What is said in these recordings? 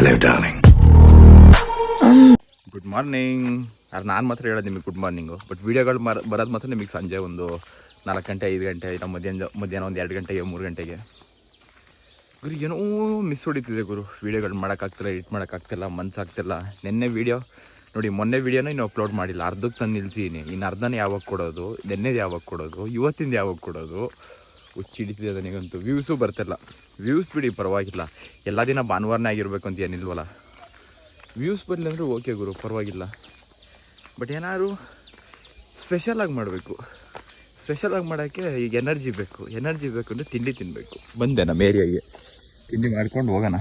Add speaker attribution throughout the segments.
Speaker 1: Hello, darling good morning ಯಾರು ನಾನು ಮಾತ್ರ ಹೇಳೋದು ನಿಮಗೆ ಗುಡ್ ಮಾರ್ನಿಂಗು ಬಟ್ ವೀಡಿಯೋಗಳು ಮರ ಬರೋದು ಮಾತ್ರ ನಿಮಗೆ ಸಂಜೆ ಒಂದು ನಾಲ್ಕು ಗಂಟೆ ಐದು ಗಂಟೆ ಇಲ್ಲ ಮಧ್ಯಾಹ್ನ ಮಧ್ಯಾಹ್ನ ಒಂದು ಎರಡು ಗಂಟೆಗೆ ಮೂರು ಗಂಟೆಗೆ. ಗುರು ಏನೋ ಮಿಸ್ ಹೊಡಿತಿದೆ ಗುರು. ವೀಡಿಯೋಗಳು ಮಾಡೋಕ್ಕಾಗ್ತಿಲ್ಲ ಎಡಿಟ್ ಮಾಡೋಕ್ಕಾಗ್ತಿಲ್ಲ ಮನ್ಸಾಗ್ತಿಲ್ಲ. ನಿನ್ನೆ ವೀಡಿಯೋ ನೋಡಿ ಮೊನ್ನೆ ವೀಡಿಯೋನ ಇನ್ನು ಅಪ್ಲೋಡ್ ಮಾಡಿಲ್ಲ. ಅರ್ಧಕ್ಕೆ ತಂದು ನಿಲ್ಸಿದ್ದೀನಿ ಇನ್ನು ಅರ್ಧನೇ ಯಾವಾಗ ಕೊಡೋದು? ನೆನ್ನೆದು ಯಾವಾಗ ಕೊಡೋದು? ಇವತ್ತಿಂದ ಯಾವಾಗ ಕೊಡೋದು? ಹುಚ್ಚಿಡಿತಿದೆ ನನಗಂತೂ. ವ್ಯೂಸು ಬರ್ತಿಲ್ಲ. ವ್ಯೂಸ್ ಬಿಡಿ, ಪರವಾಗಿಲ್ಲ. ಎಲ್ಲ ದಿನ ಭಾನುವಾರನೇ ಆಗಿರಬೇಕು ಅಂತ ಏನಿಲ್ವಲ್ಲ. ವ್ಯೂಸ್ ಬರಲಿ ಅಂದರೆ ಓಕೆ ಗುರು, ಪರವಾಗಿಲ್ಲ. ಬಟ್ ಏನಾದ್ರು ಸ್ಪೆಷಲಾಗಿ ಮಾಡಬೇಕು. ಸ್ಪೆಷಲಾಗಿ ಮಾಡೋಕ್ಕೆ ಈಗ ಎನರ್ಜಿ ಬೇಕು. ಎನರ್ಜಿ ಬೇಕು ಅಂದರೆ ತಿಂಡಿ ತಿನ್ನಬೇಕು ಬಂದೆ ನಮ್ಮ ಏರಿಯಾಗೆ ತಿಂಡಿ ಮಾಡ್ಕೊಂಡು ಹೋಗೋಣ.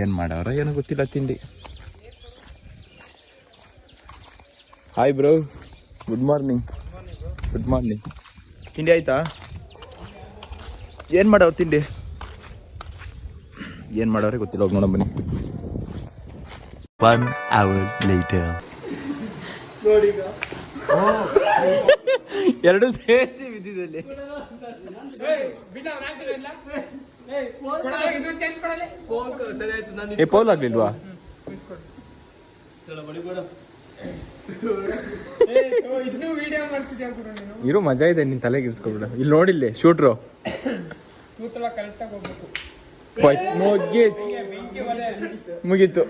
Speaker 1: ಏನು ಮಾಡೋರ ಏನೋ ಗೊತ್ತಿಲ್ಲ ತಿಂಡಿ. Hi bro good morning good morning ತಿಂಡಿ ಆಯಿತಾ? ಏನು ಮಾಡೋ ತಿಂಡಿ? ಏನು ಮಾಡವ್ರೆ ಗೊತ್ತಿಲ್ಲ ಹೋಗಿ ನೋಡೋಣ ಬನ್ನಿ.
Speaker 2: One hour later.
Speaker 1: ಎರಡು ಸೇರಿಸಿ ಬಿದ್ದಿದ್ದಲ್ಲಿ ಏ ಪೌಲ್ ಆಗ್ಲಿಲ್ವಾ? ಇರೋ ಮಜಾ ಇದೆ ನಿನ್ ತಲೆಗೆ ಇರಿಸ್ಕೊಬಿಡ. ಇಲ್ಲಿ ನೋಡಿಲ್ಲಿ ಶೂಟ್ರು ಮುಗೀತು.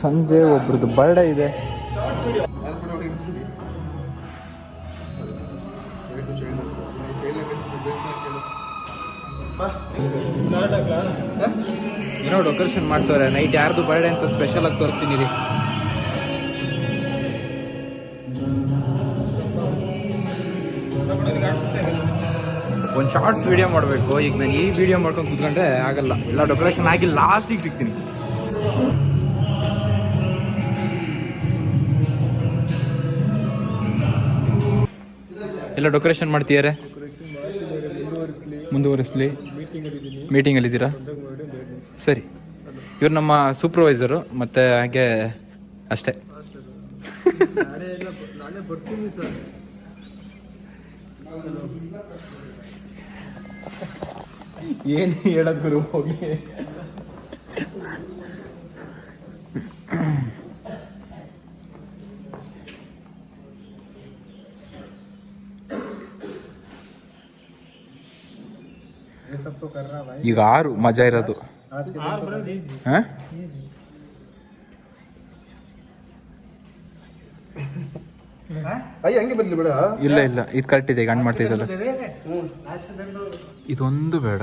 Speaker 1: ಸಂಜೆ ಒಬ್ರದ್ದು ಬರ್ಡೇ ಇದೆ. ಏನೋ ಡೆಕೋರೇಷನ್ ಮಾಡ್ತವ್ರೆ. ನೈಟ್ ಯಾರ್ದು ಬರ್ಡೇ ಅಂತ ಸ್ಪೆಷಲ್ ಆಗಿ ತೋರಿಸ್ತೀನಿ ರೀ ಒಂದು ಶಾರ್ಟ್ ವಿಡಿಯೋ ಮಾಡಬೇಕು. ಈಗ ನಾನು ಈ ವಿಡಿಯೋ ಮಾಡ್ಕೊಂಡು ಕೂತ್ಕೊಂಡ್ರೆ ಆಗಲ್ಲ. ಎಲ್ಲ ಡೆಕೋರೇಷನ್ ಆಗಿ ಲಾಸ್ಟಿಗೆ ಸಿಗ್ತೀನಿ. ಎಲ್ಲ ಡೆಕೋರೇಷನ್ ಮಾಡ್ತೀಯಾರೆ? ಮುಂದುವರಿಸ್ಲಿ. ಮೀಟಿಂಗಲ್ಲಿದ್ದೀರಾ ಸರಿ. ಇವ್ರು ನಮ್ಮ ಸೂಪರ್ವೈಸರು ಮತ್ತು ಹಾಗೆ ಅಷ್ಟೇ. ಏನು ಹೇಳೋದು ಗುರು ಹೋಗಿ ಈಗ ಆರು ಮಜಾ ಇರೋದು ಹಾ?
Speaker 3: ಅಯ್ಯ ಹಂಗೆ ಬರ್ಲಿ ಬೇಡ.
Speaker 1: ಇಲ್ಲ ಇಲ್ಲ. ಇದು ಕರೆಕ್ಟ್ ಇದೆ ಗಂಡ್ ಮಾಡ್ತಿದ್ದಲ್ಲ ಇದೊಂದು ಬೇಡ.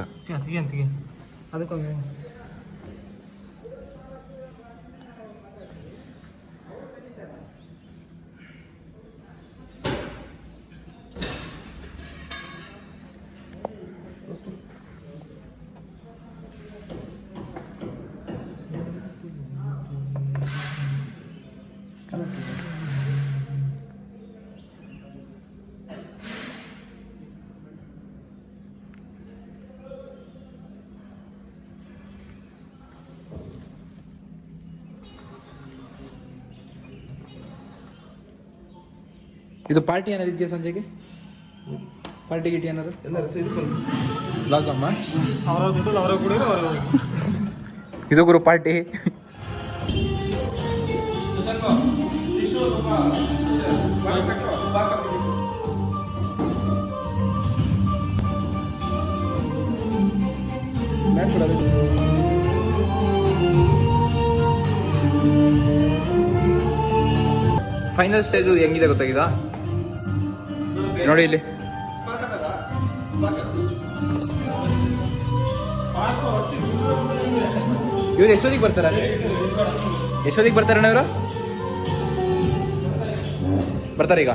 Speaker 1: ಇದು ಪಾರ್ಟಿ ಏನಾದ್ರು ಇದೆಯಾ ಸಂಜೆಗೆ? ಪಾರ್ಟಿ ಗಿಟಿ
Speaker 3: ಏನಾದ್ರು?
Speaker 1: ಬ್ಲೌಸ್ ಅಮ್ಮ ಇದು ಗುರು ಪಾರ್ಟಿ ಫೈನಲ್ ಸ್ಟೇಜ್ ಹೆಂಗಿದೆ ಗೊತ್ತಾಗಿದ? ನೋಡಿ ಇಲ್ಲಿ. ಇವ್ರು ಎಷ್ಟೊತ್ತಿಗೆ ಬರ್ತಾರೆ? ಎಷ್ಟೊತ್ತಿಗೆ ಬರ್ತಾರಣ್ಣ ಇವರು? ಬರ್ತಾರೆ ಈಗ.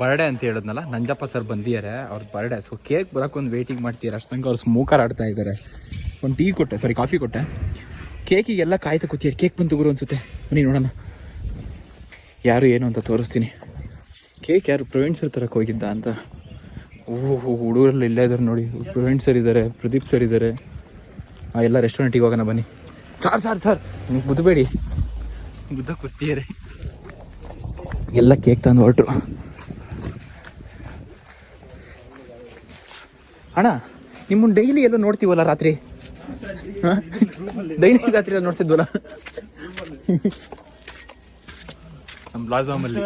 Speaker 1: ಬರ್ಡೇ ಅಂತ ಹೇಳಿದ್ನಲ್ಲ, ನಂಜಪ್ಪ ಸರ್ ಬಂದಿದ್ದಾರೆ, ಅವ್ರ ಬರ್ಡೇ ಸೊ ಕೇಕ್ ಬರೋಕೆ ಒಂದು ವೇಟಿಂಗ್ ಮಾಡ್ತೀರ? ಅಷ್ಟಂಗೆ ಅವ್ರು ಸ್ಮೋಕರ್ ಆಡ್ತಾ ಇದ್ದಾರೆ ಒಂದು ಟೀ ಕೊಟ್ಟೆ ಸಾರಿ ಕಾಫಿ ಕೊಟ್ಟೆ. ಕೇಕಿಗೆಲ್ಲ ಕಾಯ್ತಾ ಕೂತಿದ್ದಾರೆ ಕೇಕ್ ಬಂದು ಗುರು ಅನ್ಸುತ್ತೆ. ಬನ್ನಿ ನೋಡೋಣ. ಯಾರು ಏನು ಅಂತ ತೋರಿಸ್ತೀನಿ. ಕೇಕ್ ಯಾರು ಪ್ರವೀಣ್ ಸರ್ ತರಕ್ಕೆ ಹೋಗಿದ್ದ ಅಂತ. ಓಹೋ ಹುಡುಗರಲ್ಲಿ ಇಲ್ಲೇ ಇದ್ದಾರೆ ನೋಡಿ. ಪ್ರವೀಣ್ ಸರ್ ಇದ್ದಾರೆ ಪ್ರದೀಪ್ ಸರ್ ಇದ್ದಾರೆ. ಆ, ಎಲ್ಲ ರೆಸ್ಟೋರೆಂಟಿಗೆ ಹೋಗೋಣ ಬನ್ನಿ. Sir sir sir. ನಿಮ್ಗೆ ಬುದ್ಧಬೇಡಿ ಬುದ್ಧ ಕೂತಿದ್ದಾರೆ ಎಲ್ಲ ಕೇಕ್ ತಂದು ಹೊರಟ್ರು. ಅಣ್ಣ ನಿಮ್ಮನ್ನು ಡೈಲಿ ಎಲ್ಲ ನೋಡ್ತೀವಲ್ಲ ರಾತ್ರಿ? ಡೈಲಿ ರಾತ್ರಿ ಎಲ್ಲ ನೋಡ್ತಿದ್ವಲ್ಲ? ನಮ್ಮ ಪ್ಲಾಜಾಮಲ್ಲಿ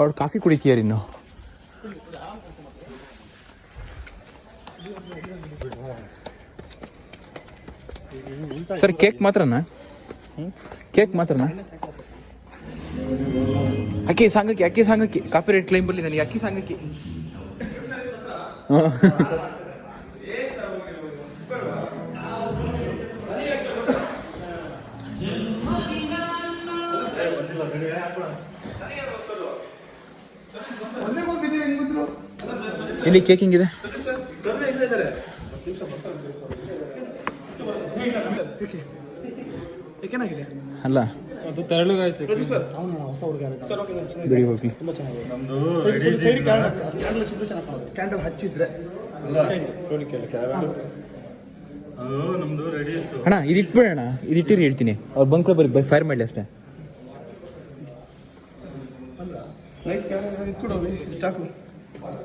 Speaker 1: ಅವ್ರು ಕಾಫಿ ಕುಡಿತೀಯಾರ ಇನ್ನು? ಸರ್ ಕೇಕ್ ಮಾತ್ರನಾ? ಕೇಕ್ ಮಾತ್ರನಾ? ಅಕ್ಕಿ ಸಾಂಗಕ್ಕೆ ಅಕ್ಕಿ ಸಾಂಗಕ್ಕೆ ಕಾಪಿ ರೇಟ್ ಕ್ಲೈಮ್ ಬರಲಿ ನನಗೆ ಅಕ್ಕಿ ಸಾಂಗಕ್ಕೆ. ಇಲ್ಲಿ ಕೇಕ್ ಹಿಂಗಿದೆ? ಅಲ್ಲ.
Speaker 3: ಅದು ತೆರಳುಗಾಯ್ತು.
Speaker 1: ಬಿಡಿ
Speaker 2: ನಮ್ದು
Speaker 4: ಕ್ಯಾಂಡಲ್ ಹಚ್ಚಿದ್ರೆ
Speaker 1: ಅಣ್ಣ ಇದು ಇಟ್ಬಿಡೋಣ ಇದು ಇಟ್ಟಿರಿ ಹೇಳ್ತೀನಿ. ಅವ್ರು ಬಂದ್ ಕೂಡ ಬರೀ ಫೈರ್ ಮಾಡಲಿ ಅಷ್ಟೇ.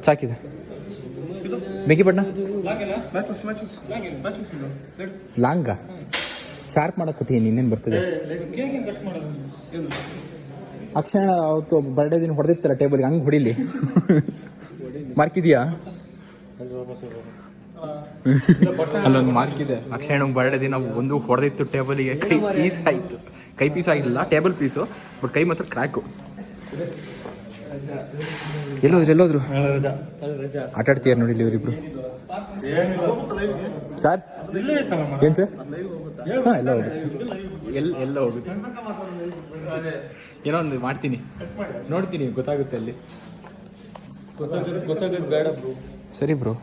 Speaker 1: ಚಾಕಿದೆ. ಬೇಕಿ ಲಾಂಗ? ಶಾರ್ಪ್ ಮಾಡಕ್ ಕೊಟ್ಟಿದ್ದೀನಿ ಇನ್ನೇನು ಬರ್ತದೆ?
Speaker 3: ಕಟ್ ಮಾಡೋದು?
Speaker 1: ಅಕ್ಷಣ ಅವತ್ತು ಬರ್ಡೇ ದಿನ ಹೊಡೆದಿತ್ತಲ್ಲ ಟೇಬಲ್ಗೆ ಹಂಗೆ ಹೊಡಿಲಿ. ಮಾರ್ಕ್ ಇದೆಯಾ ಅಲ್ಲೊಂದು ಮಾರ್ಕ್ ಇದೆ ಅಕ್ಷಣ ಬರ್ಡೇ ದಿನ ಒಂದು ಹೊಡೆದಿತ್ತು ಟೇಬಲಿಗೆ ಕೈ ಪೀಸ್ ಆಯಿತು. ಕೈ ಪೀಸ್ ಆಗಿಲ್ಲ ಟೇಬಲ್ ಪೀಸು ಬಟ್ ಕೈ ಮಾತ್ರ ಕ್ರ್ಯಾಕು ಎಲ್ಲೋದ್ರು ಎಲ್ಲೋದ್ರು? ಆಟ ಆಡ್ತೀಯಾರ ನೋಡಿ ಇಲ್ಲಿ ಇವರಿಬ್ರು ಸರ್ ಏನು ಸರ್ ಹಾಂ ಎಲ್ಲ ಹೋಗುತ್ತೆ. ಎಲ್ಲ ಎಲ್ಲ ಹೋಗುತ್ತೆ. ಏನೋ ಒಂದು ಮಾಡ್ತೀನಿ. ನೋಡ್ತೀನಿ ಗೊತ್ತಾಗುತ್ತೆ ಅಲ್ಲಿ.
Speaker 3: ಗೊತ್ತಾಗುತ್ತೆ ಬೇಡ ಬ್ರೋ.
Speaker 1: ಸರಿ ಬ್ರೋ.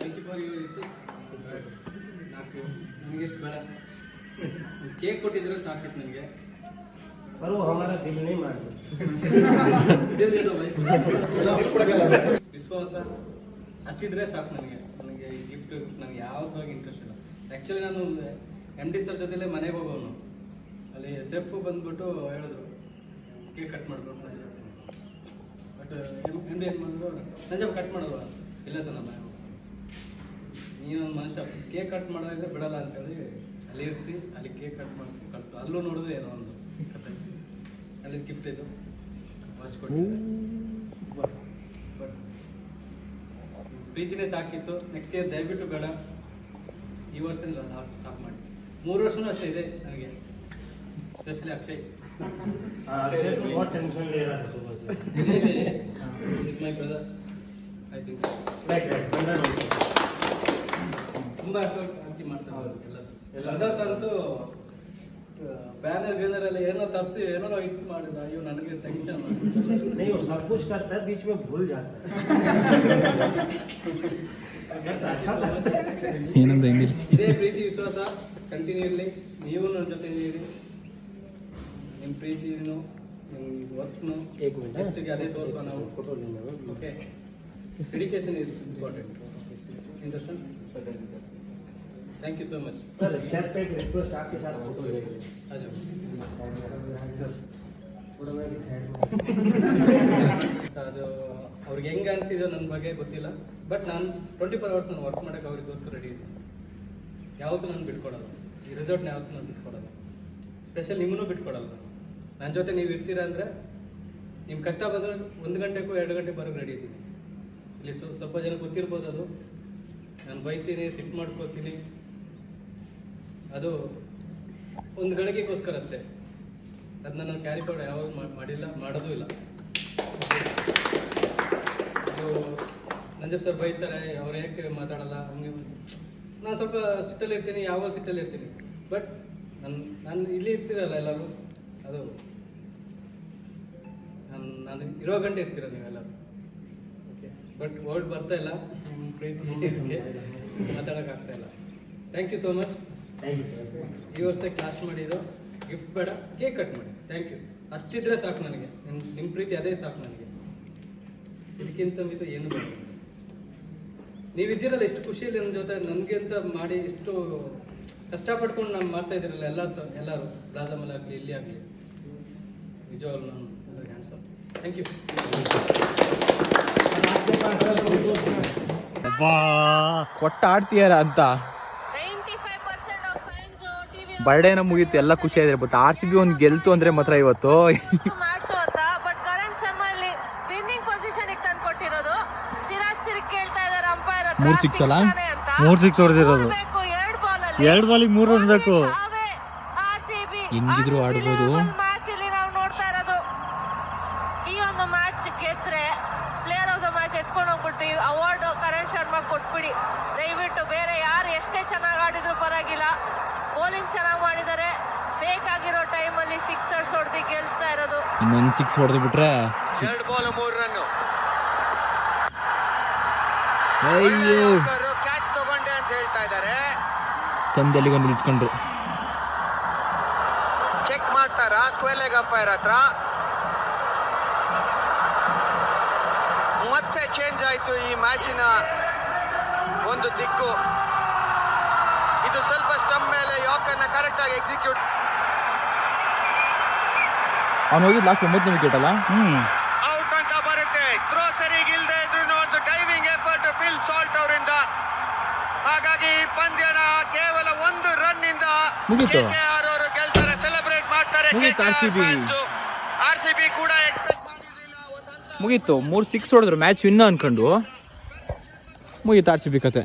Speaker 2: ಸ್ವಲ್ಪ ತಿನ್ನೋದಲ್ಲ
Speaker 5: ನನಗೆ ಎಷ್ಟು ಬೇಡ. ಕೇಕ್ ಕೊಟ್ಟಿದ್ರೆ ಸಾಕಿತ್ತು ನನಗೆ. ವಿಶ್ವಾಸ. ಅಷ್ಟಿದ್ರೆ ಸಾಕು ನನಗೆ. ನನಗೆ ಈ ಗಿಫ್ಟ್ ನನಗೆ ಯಾವ್ದಾಗಿ ಇಂಟ್ರೆಸ್ಟ್ ಇಲ್ಲ. ಆ್ಯಕ್ಚುಲಿ ನಾನು ಎಂ ಡಿ ಸರ್ ಜೊತೆಲೇ ಮನೆಗೆ ಹೋಗೋನು. ಅಲ್ಲಿ ಸೆಫ್ ಬಂದ್ಬಿಟ್ಟು ಹೇಳಿದ್ರು ಕೇಕ್ ಕಟ್ ಮಾಡಿದ್ರು ಬಟ್ ಎಂ ಡಿ ಏನು ಮಾಡಿದ್ರು ಸಂಜೆ ಕಟ್ ಮಾಡೋದು ಇಲ್ಲ ಸರ್ ನಮ್ಮ ಮನುಷ್ಯ ಕೇಕ್ ಕಟ್ ಮಾಡೋದ್ರೆ ಬಿಡಲ್ಲ ಅಂತೇಳಿ ಅಲ್ಲಿ ಇರಿಸಿ ಅಲ್ಲಿ ಕೇಕ್ ಕಟ್ ಮಾಡಿಸಿ ಕಳಿಸು. ಅಲ್ಲೂ ನೋಡಿದ್ರೆ ಏನೋ ಒಂದು ಕತೆ. ಅಲ್ಲಿ ಗಿಫ್ಟ್ ಇದು. ವಾಚ್ ಬಟ್ ಪ್ರೀತಿನೇ ಸಾಕಿತ್ತು. ನೆಕ್ಸ್ಟ್ ಇಯರ್ ದಯವಿಟ್ಟು ಬೇಡ. ಈ ವರ್ಷ ಸ್ಟಾಪ್ ಮಾಡಿ. ಮೂರು ವರ್ಷನೂ ಅಷ್ಟೇ ಇದೆ ನನಗೆ. Specially Akshay. My brother I think ತುಂಬಾ ಎಫರ್ಟ್ ಹಾಕಿ ಮಾಡ್ತಾರೆ ಎಲ್ಲ ಅದರ್ಸ್ ಅಂತೂ ಬ್ಯಾನರ್ ಗ್ಯಾನರ್ ಎಲ್ಲ ಏನೋ ತರಿಸಿ ಏನೋ ಇಟ್ಟು ಮಾಡಿದ ಅಯ್ಯೋ ನನಗೆ ಟೆನ್ಷನ್
Speaker 6: नहीं वो सब कुछ करता है बीच में भूल जाता
Speaker 1: ಏನಂದ್ರೆ ಹೆಂಗಿಲ್ಲ
Speaker 5: ಇದೇ ಪ್ರೀತಿ ವಿಶ್ವಾಸ ಕಂಟಿನ್ಯೂ ಇರಲಿ ನೀವು ನನ್ನ ಜೊತೆ ಇರಿ ನಿಮ್ಮ ಪ್ರೀತಿನು ನಿಮ್ಮ ವರ್ಕ್ನು
Speaker 6: एक मिनट
Speaker 5: ನೆಕ್ಸ್ಟ್ಗೆ ಅದೇ ತೋರಿಸೋ ನಾವು
Speaker 6: फोटो लेना है
Speaker 5: okay education is important
Speaker 6: ಇಂಡಸ್ಟ್ರನ್ thank you so much sir shirt type
Speaker 5: request hockey
Speaker 6: sir photo ಇದೆ ಅದು
Speaker 5: ಅದು ಅವ್ರಿಗೆ ಹೆಂಗೆ ಅನಿಸಿದೆ ನನ್ನ ಬಗ್ಗೆ ಗೊತ್ತಿಲ್ಲ. ಬಟ್ ನಾನು ಟ್ವೆಂಟಿ ಫೋರ್ ಅವರ್ಸ್ ನಾನು ವರ್ಕ್ ಮಾಡೋಕ್ಕೆ ಅವ್ರಿಗೋಸ್ಕರ ರೆಡಿ ಇದ್ದೀನಿ. ಯಾವತ್ತೂ ನಾನು ಬಿಟ್ಕೊಡಲ್ಲ. ಈ ರಿಸಲ್ಟ್ನ ಯಾವತ್ತೂ ನಾನು ಬಿಟ್ಕೊಡಲ್ಲ. ಸ್ಪೆಷಲ್ ನಿಮ್ಮನ್ನು ಬಿಟ್ಕೊಡಲ್ಲ ನನ್ನ ಜೊತೆ ನೀವು ಇರ್ತೀರಾ ಅಂದರೆ ನಿಮ್ಮ ಕಷ್ಟ ಬಂದರೆ ಒಂದು ಗಂಟೆಗೂ ಎರಡು ಗಂಟೆ ಬರೋಕ್ಕೆ ರೆಡಿ ಇದ್ದೀನಿ. ಇಲ್ಲಿ ಸ್ವಲ್ಪ ಜನ ಗೊತ್ತಿರ್ಬೋದು ಅದು. ನಾನು ಬೈತೀನಿ ಸಿಟ್ ಮಾಡ್ಕೋತೀನಿ. ಅದು ಒಂದು ಗಳಿಗೆಗೋಸ್ಕರ ಅಷ್ಟೇ. ಅದನ್ನ ನಾನು ಕ್ಯಾರಿ ಫಾರ್ವರ್ಡ್ ಯಾವಾಗ ಮಾಡಿಲ್ಲ, ಮಾಡೋದೂ ಇಲ್ಲ. ಅದು ನಂಜಪ್ಪ ಸರ್ ಬೈತಾರೆ, ಅವ್ರು ಯಾಕೆ ಮಾತಾಡಲ್ಲ? ಹಂಗೆ ನಾನು ಸ್ವಲ್ಪ ಸಿಟ್ಟಲ್ಲಿ ಇರ್ತೀನಿ ಯಾವಾಗ ಸಿಟ್ಟಲ್ಲಿ ಇರ್ತೀನಿ. ಬಟ್ ನನ್ನ ನಾನು ಇಲ್ಲಿ ಇರ್ತೀರಲ್ಲ ಎಲ್ಲರೂ? ಅದು ನಾನು ನಾನು ಇರೋ ಗಂಟೆ ಇರ್ತೀರ ನೀವೆಲ್ಲರೂ? ಓಕೆ ಬಟ್ ವರ್ಡ್ ಬರ್ತಾ ಇಲ್ಲ. ಪ್ರಯತ್ನಿಸಿದ್ದಕ್ಕೆ ಇಲ್ಲ. ಥ್ಯಾಂಕ್ ಯು ಸೋ ಮಚ್ ಈ ವರ್ಷ ಕ್ಲಾಸ್ ಮಾಡಿದ್ರು ಗಿಫ್ಟ್ ಬೇಡ ಕೇಕ್ ಕಟ್ ಮಾಡಿ. ಥ್ಯಾಂಕ್ ಯು ಅಷ್ಟಿದ್ರೆ ಸಾಕು ನನಗೆ. ನಿಮ್ಮ ನಿಮ್ಮ ಪ್ರೀತಿ ಅದೇ ಸಾಕು ನನಗೆ. ಇದಕ್ಕಿಂತ ಮಿತ ಏನು ಬೇಡ. ನೀವಿದ್ದೀರಲ್ಲ ಇಷ್ಟು ಖುಷಿಯಲ್ಲಿ ನನ್ನ ಜೊತೆ ನನಗೆ ಅಂತ ಮಾಡಿ ಇಷ್ಟು ಕಷ್ಟಪಟ್ಕೊಂಡು ನಾನು ಮಾಡ್ತಾ ಇದ್ದೀರಲ್ಲ ಎಲ್ಲ ಎಲ್ಲರೂ. ಪ್ಲಾಜಮಲ್ಲಿ ಆಗಲಿ ಇಲ್ಲಿ ಆಗಲಿ. ನಿಜವಾಗ್ಲೂ ನಾನು ಎಲ್ಲರಿಗೆ ಥ್ಯಾಂಕ್ ಯು
Speaker 1: ಕೊಟ್ಟ ಆಡ್ತೀಯಾರ ಅಂತ.
Speaker 7: 95% of ಟಿವಿ
Speaker 1: ಬರ್ಡೇನ ಮುಗೀತು ಎಲ್ಲ ಖುಷಿ ಆದ್ರೆ ಬಟ್ ಆರ್ ಸಿ ಬಿ ಒಂದು ಗೆಲ್ತು ಅಂದ್ರೆ ಮಾತ್ರ ಇವತ್ತು. ಮೂರ್ ಸಿಕ್ಸ್ ಅಲ್ಲ?
Speaker 2: ಮೂರ್ ಸಿಕ್ಸ್ ಹೊಡೆದಿರೋದು.
Speaker 7: ಬೇಕು ಎರಡು ಬಾಲ್ ಅಲ್ಲಿ.
Speaker 2: ಎರಡ್ ಬಾಲಿಗೆ ಮೂರ್ ರನ್ ಬೇಕು.
Speaker 7: ಆರ್ಸಿಬಿ
Speaker 1: ಹೆಂಗಿದ್ರು ಆಡ್ಬೋದು.
Speaker 7: ಮ್ಯಾಚ್ ಇಲ್ಲಿ ನಾವು ನೋಡ್ತಾ ಇರೋದು ಈ ಒಂದು ಮ್ಯಾಚ್ ಗೆದ್ರೆ ಪ್ಲೇಯರ್ ಆಫ್ ದ ಮ್ಯಾಚ್ ಎತ್ಕೊಂಡು ಹೋಗ್ಬಿಟ್ಟು ಈ ಅವಾರ್ಡ್ ಕರಣ್ ಶರ್ಮಾ ಕೊಟ್ಬಿಡಿ ದಯವಿಟ್ಟು ಬೇರೆ ಯಾರು ಎಷ್ಟೇ ಚೆನ್ನಾಗಿ ಆಡಿದ್ರು ಪರವಾಗಿಲ್ಲ ಬೌಲಿಂಗ್ ಚೆನ್ನಾಗಿ ಮಾಡಿದ್ದಾರೆ ಬೇಕಾಗಿರೋ ಟೈಮಲ್ಲಿ ಹೊಡೆದು ಗೆಲ್ಸ್ತಾ ಇರೋದು.
Speaker 1: ಇನ್ನೊಂದು ಸಿಕ್ಸ್ ಹೊಡೆದು ಬಿಟ್ರೆ
Speaker 8: ಎರಡು ಬಾಲ್ ಮೂರು ರನ್
Speaker 1: ಅಯ್ಯೋ.
Speaker 8: ಕ್ಯಾಚ್ ತಗೊಂಡೆ ಅಂತ ಹೇಳ್ತಾ ಇದ್ದಾರೆ
Speaker 1: ತಂದೆಲ್ಲಿಗೆ ನಿಲ್ಸ್ಕೊಂಡ್ರು?
Speaker 8: ಚೆಕ್ ಮಾಡ್ತಾರ? ಸ್ಕ್ವೇರ್ ಲೆಗ್ ಅಂಪೈರ್ ಹತ್ರ. ಮತ್ತೆ ಚೇಂಜ್ ಆಯ್ತು ಈ ಮ್ಯಾಚಿನ ಒಂದು ದಿಕ್ಕು. ಇದು ಸ್ವಲ್ಪ ಸ್ಟಮ್ ಮೇಲೆ ಯಾಕನ್ನ ಕರೆಕ್ಟ್ ಆಗಿ ಎಕ್ಸಿಕ್ಯೂಟ್
Speaker 1: ಅವ್ನು ಹೋಗಿದ್ದು ಲಾಸ್ಟ್ ಒಂಬತ್ತನೇ ವಿಕೆಟ್ ಅಲ್ಲ?
Speaker 8: ಔಟ್ ಅಂತ ಬರುತ್ತೆ. ಥ್ರೋ ಸರಿಗಿಲ್ದೆ ಇದ್ರೂ ಒಂದು ಡೈವಿಂಗ್ ಎಫರ್ಟ್ ಫಿಲ್ ಸಾಲ್ಟ್ ಅವರಿಂದ. ಹಾಗಾಗಿ ಈ ಪಂದ್ಯನ ಕೇವಲ ಒಂದು ರನ್ ಇಂದ
Speaker 1: ಮುಗೀತು.
Speaker 8: ಮೂರ್ ಅವರು ಗೆಲ್ತಾರೆ ಸೆಲೆಬ್ರೇಟ್ ಮಾಡ್ತಾರೆ
Speaker 1: ಮುಗೀತು RCB.
Speaker 8: ಆರ್ ಸಿ ಬಿ ಕೂಡ ಎಕ್ಸ್ಪೆಕ್ಟ್ ಮಾಡಿರಲಿಲ್ಲ ಒಂದು ಹಂತ
Speaker 1: ಮುಗೀತು. ಮೂರು ಸಿಕ್ಸ್ ಹೊಡೆದ್ರು ಮ್ಯಾಚ್ ವಿನ್ ಅನ್ಕೊಂಡು. ಮುಗೀತು ಆರ್ ಸಿ ಬಿ ಕತೆ.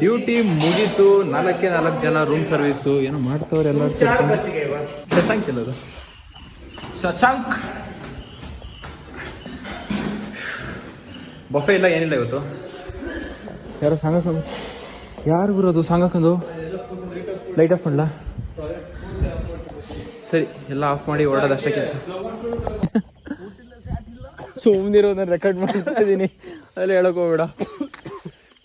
Speaker 1: ಡ್ಯೂಟಿ ಮುಗೀತು. ನಾಲ್ಕೇ ನಾಲ್ಕು ಜನ ರೂಮ್ ಸರ್ವಿಸು ಏನೋ ಮಾಡ್ತವ್ರೆ ಎಲ್ಲರೂ ಸೇರ್ಕೊಂಡು.
Speaker 6: बच गए बस
Speaker 1: ಶಶಾಂಕ್ ಎಲ್ಲರು ಶಶಾಂಕ್ ಬಫೆ ಇಲ್ಲ ಏನಿಲ್ಲ ಇವತ್ತು ಯಾರೋ ಸಾಂಗಕ್ಕಂದು ಯಾರು ಬರೋದು ಸಾಂಗಕ್ಕಂದು ಲೈಟ್ ಆಫ್ ಮಾಡಲ ಸರಿ ಎಲ್ಲ ಆಫ್ ಮಾಡಿ ಹೊರಡೋದಷ್ಟೇ ಕೆಲಸ ಸುಮ್ಮನಿರೋ ನಾನು ರೆಕಾರ್ಡ್ ಮಾಡ್ತಾ ಇದ್ದೀನಿ ಅಲ್ಲಿ ಹೇಳಕ್ ಹೋಗ್ಬೇಡ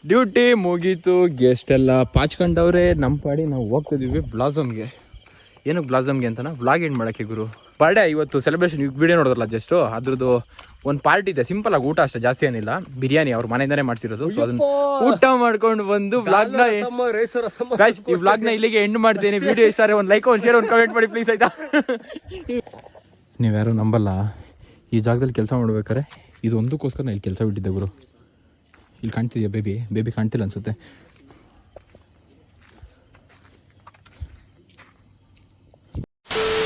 Speaker 1: ಡ್ಯೂಟಿ ಮುಗೀತು ಗೆಸ್ಟ್ ಎಲ್ಲ ಪಾಚ್ಕೊಂಡವ್ರೆ ನಮ್ಮ ಪಾಡಿ ನಾವು ಹೋಗ್ತಿದೀವಿ ಬ್ಲಾಸಮ್ಗೆ ಏನು ಬ್ಲಾಸಮ್ಗೆ ಅಂತನಾ? ವ್ಲಾಗ್ ಏನು ಮಾಡೋಕ್ಕೆ ಗುರು? ಬರ್ಡೇ ಇವತ್ತು ಸೆಲೆಬ್ರೇಷನ್ ವಿಡಿಯೋ ನೋಡೋದಲ್ಲ ಜಸ್ಟು ಅದ್ರದ್ದು ಒಂದು ಪಾರ್ಟಿ ಇದೆ. ಸಿಂಪಲ್ ಆಗಿ ಊಟ ಅಷ್ಟೇ ಜಾಸ್ತಿ ಏನಿಲ್ಲ. ಬಿರಿಯಾನಿ ಅವ್ರ ಮನೆಯಿಂದಾನೇ ಮಾಡ್ಸಿರೋದು. ಸೊ ಅದನ್ನ ಊಟ ಮಾಡ್ಕೊಂಡು ಬಂದು ವ್ಲಾಗ್ನ ಈ ವ್ಲಾಗ್ನ ಇಲ್ಲಿಗೆ ಎಂಡ್ ಮಾಡ್ತೀನಿ. ವಿಡಿಯೋ ಇಷ್ಟ ಒಂದು ಲೈಕ್ ಒಂದು ಶೇರ್ ಒಂದು ಕಮೆಂಟ್ ಮಾಡಿ ಪ್ಲೀಸ್ ಆಯ್ತಾ? ನೀವ್ಯಾರು ನಂಬಲ್ಲ? ಈ ಜಾಗದಲ್ಲಿ ಕೆಲಸ ಮಾಡ್ಬೇಕಾರೆ ಇದು ಒಂದಕ್ಕೋಸ್ಕರ ನಾನು ಇಲ್ಲಿ ಕೆಲಸ ಬಿಟ್ಟಿದ್ದೆ ಗುರು. ಇಲ್ಲಿ ಕಾಣ್ತಿದ್ಯಾ ಬೇಬಿ ಬೇಬಿ ಕಾಣ್ತಿಲ್ಲ ಅನ್ಸುತ್ತೆ.